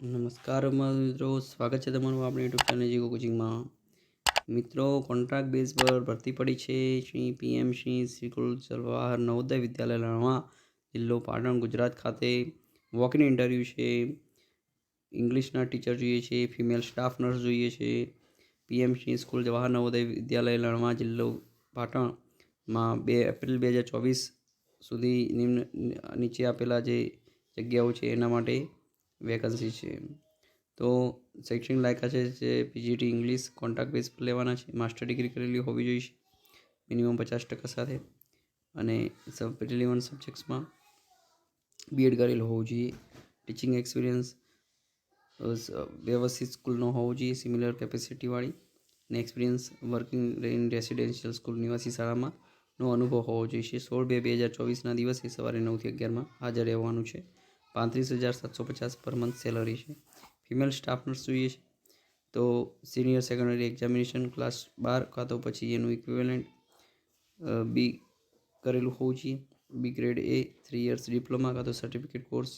નમસ્કાર મિત્રો, સ્વાગત છે તમારું આપણે યુટ્યુબ ચેનલ જીગો કોચિંગમાં. મિત્રો કોન્ટ્રાક્ટ બેઝ પર ભરતી પડી છે. શ્રી પીએમ શ્રી શ્રીકુલ જવાહર નવોદય વિદ્યાલય લણવા જિલ્લો પાટણ, ગુજરાત ખાતે વોકિંગ ઇન્ટરવ્યૂ છે. ઇંગ્લિશના ટીચર જોઈએ છે ફિમેલ સ્ટાફ નર્સ જોઈએ છે. પીએમ શ્રી સ્કૂલ જવાહર નવોદય વિદ્યાલય લણવા જિલ્લો પાટણમાં બે એપ્રિલ બે હજાર ચોવીસ સુધી નિમ્ન નીચે આપેલા જે જગ્યાઓ છે એના માટે વેકન્સી છે. તો શૈક્ષણિક લાયકા છે જે પીજીટી ઇંગ્લિશ કોન્ટ્રાક્ટ બેઝ પર લેવાના છે. માસ્ટર ડિગ્રી કરેલી હોવી જોઈએ મિનિમમ પચાસ ટકા સાથે. અને સબ ઇલેવન સબ્જેક્ટ્સમાં બીએડ કરેલું હોવું જોઈએ. ટીચિંગ એક્સપિરિયન્સ વ્યવસ્થિત સ્કૂલનો હોવો જોઈએ સિમિલર કેપેસિટીવાળી અને experience working in residential school નિવાસી શાળામાં નો અનુભવ હોવો જોઈએ સોળ બે બે હજાર ચોવીસના દિવસે સવારે નવથી અગિયારમાં હાજર રહેવાનું છે. પાંત્રીસ હજાર સાતસો પચાસ પર મંથ સેલરી છે. ફિમેલ સ્ટાફ નર્સ જોઈએ છે. તો સિનિયર સેકન્ડરી એક્ઝામિનેશન ક્લાસ બાર કાં તો પછી એનું ઇક્વિવેલન્ટ બી કરેલું હોવું જોઈએ. બી ગ્રેડ એ થ્રી યર્સ ડિપ્લોમા કાં તો certificate course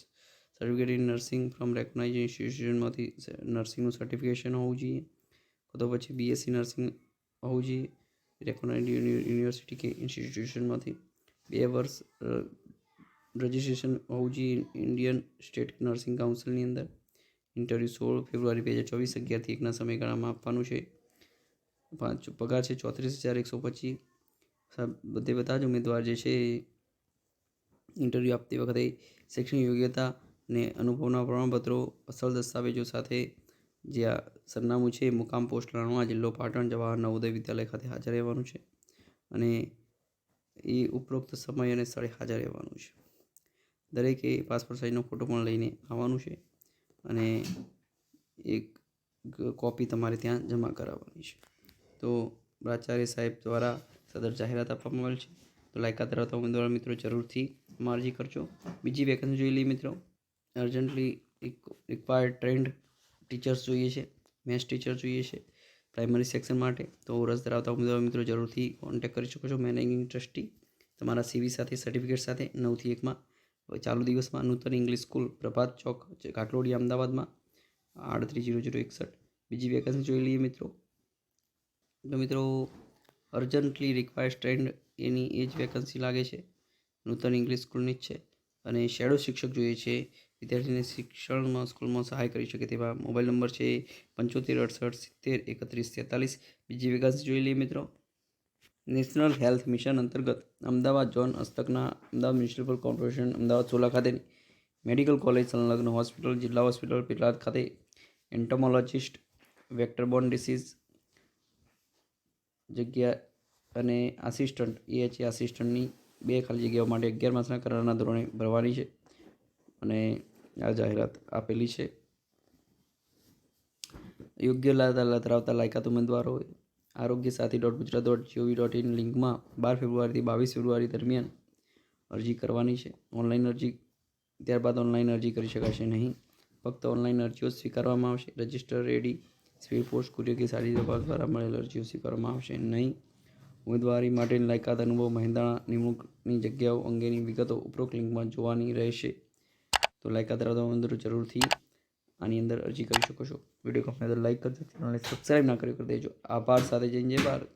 certificate in nursing from recognise ઇન્સ્ટિટ્યુશનમાંથી નર્સિંગનું સર્ટિફિકેશન હોવું જોઈએ. કાં તો પછી બીએસસી નર્સિંગ હોવું જોઈએ. રેકોગ્નાઇઝ યુનિવર્સિટી કે ઇન્સ્ટિટ્યુશનમાંથી બે વર્ષ રજિસ્ટ્રેશન હોવું ઇન્ડિયન સ્ટેટ નર્સિંગ કાઉન્સિલની અંદર. ઇન્ટરવ્યૂ સોળ ફેબ્રુઆરી બે હજાર ચોવીસ અગિયારથી એકના સમયગાળામાં આપવાનું છે. પાંચ પગાર છે ચોત્રીસ હજાર એકસો પચીસ. બધે બધા જ ઉમેદવાર જે છે ઇન્ટરવ્યૂ આપતી વખતે શૈક્ષણિક યોગ્યતા ને અનુભવના પ્રમાણપત્રો, અસલ દસ્તાવેજો સાથે જે આ સરનામું છે મુકામ પોસ્ટ રાણવા જિલ્લો પાટણ જવાહર નવોદય વિદ્યાલય ખાતે હાજર રહેવાનું છે. અને એ ઉપરોક્ત સમય અને સ્થળે હાજર રહેવાનું છે. દરેકે પાસપોર્ટ સાઇઝનો ફોટો પણ લઈને આવવાનું છે અને એક કોપી તમારે ત્યાં જમા કરાવવાની છે. તો પ્રાચાર્ય સાહેબ દ્વારા સદર જાહેરાત આપવામાં આવેલ છે. તો લાયકાત ધરાવતા ઉમેદવાર મિત્રો જરૂરથી અરજી કરજો. બીજી વેકન્સી જોઈ લઈએ મિત્રો. અર્જન્ટલી રિક્વાયર્ડ ટ્રેન્ડ ટીચર્સ જોઈએ છે. મેથ્સ ટીચર જોઈએ છે. પ્રાઇમરી સેક્શન માટે. તો રસ ધરાવતા ઉમેદવાર મિત્રો જરૂરથી કોન્ટેક્ટ કરી શકો છો. મેનેજિંગ ટ્રસ્ટી તમારા સીવી સાથે સર્ટિફિકેટ સાથે નવથી એકમાં ચાલુ દિવસમાં નૂતન ઇંગ્લિશ સ્કૂલ પ્રભાત ચોક કાટલોડી અમદાવાદમાં, આડત્રીસ જીરો જીરો એકસઠ. બીજી વેકન્સી જોઈ લઈએ મિત્રો. તો મિત્રો અર્જન્ટલી રિક્વાયર્ડ સ્ટ્રેન્ડ એની એ જ વેકન્સી લાગે છે. નૂતન ઇંગ્લિશ સ્કૂલની જ છે. અને શેડો શિક્ષક જોઈએ છે. વિદ્યાર્થીને શિક્ષણમાં, સ્કૂલમાં સહાય કરી શકે તેવા મોબાઈલ નંબર છે પંચોતેર, અડસઠ, સિત્તેર, એકત્રીસ, તેતાલીસ. બીજી વેકન્સી જોઈ લઈએ મિત્રો. નેશનલ હેલ્થ મિશન અંતર્ગત અમદાવાદ ઝોન હસ્તકના અમદાવાદ મ્યુનિસિપલ કોર્પોરેશન અમદાવાદ સોલા ખાતેની મેડિકલ કોલેજ સંલગ્ન હોસ્પિટલ, જિલ્લા હોસ્પિટલ પેટલાદ ખાતે એન્ટોમોલોજિસ્ટ વેક્ટરબોર્ન ડિસીઝ જગ્યા અને આસિસ્ટન્ટ એએચએ આસિસ્ટન્ટની બે ખાલી જગ્યાઓ માટે અગિયાર માસના કરારના ધોરણે ભરવાની છે અને આ જાહેરાત આપેલી છે. યોગ્ય ધરાવતા લાયકાત ઉમેદવારોએ Arogya Sathi dot Gujarat dot GOV dot in લિંકમાં બાર ફેબ્રુઆરીથી બાવીસ ફેબ્રુઆરી દરમિયાન અરજી કરવાની છે. ઓનલાઈન અરજી, ત્યારબાદ ઓનલાઈન અરજી કરી શકાશે નહીં. ફક્ત ઓનલાઈન અરજીઓ સ્વીકારવામાં આવશે. રજિસ્ટર રેડી સ્પીડ પોસ્ટ, કુરિયર કે સારી તપાસ દ્વારા મળેલ અરજીઓ સ્વીકારવામાં આવશે નહીં. ઉમેદવારી માટેની લાયકાત અનુભવ મહેંદાણા નિમણૂકની જગ્યાઓ અંગેની વિગતો ઉપરોક્ત લિંકમાં જોવાની રહેશે. તો લાયકાત ધરાવતા ઉમેદવારો જરૂરથી આની અંદર અરજી કરી શકો છો. વીડિયો ગમે તો લાઈક કરજો ચેનલને સબસ્ક્રાઈબ ના કરી દેજો. આભાર, સાથે જઈને જય ભારત.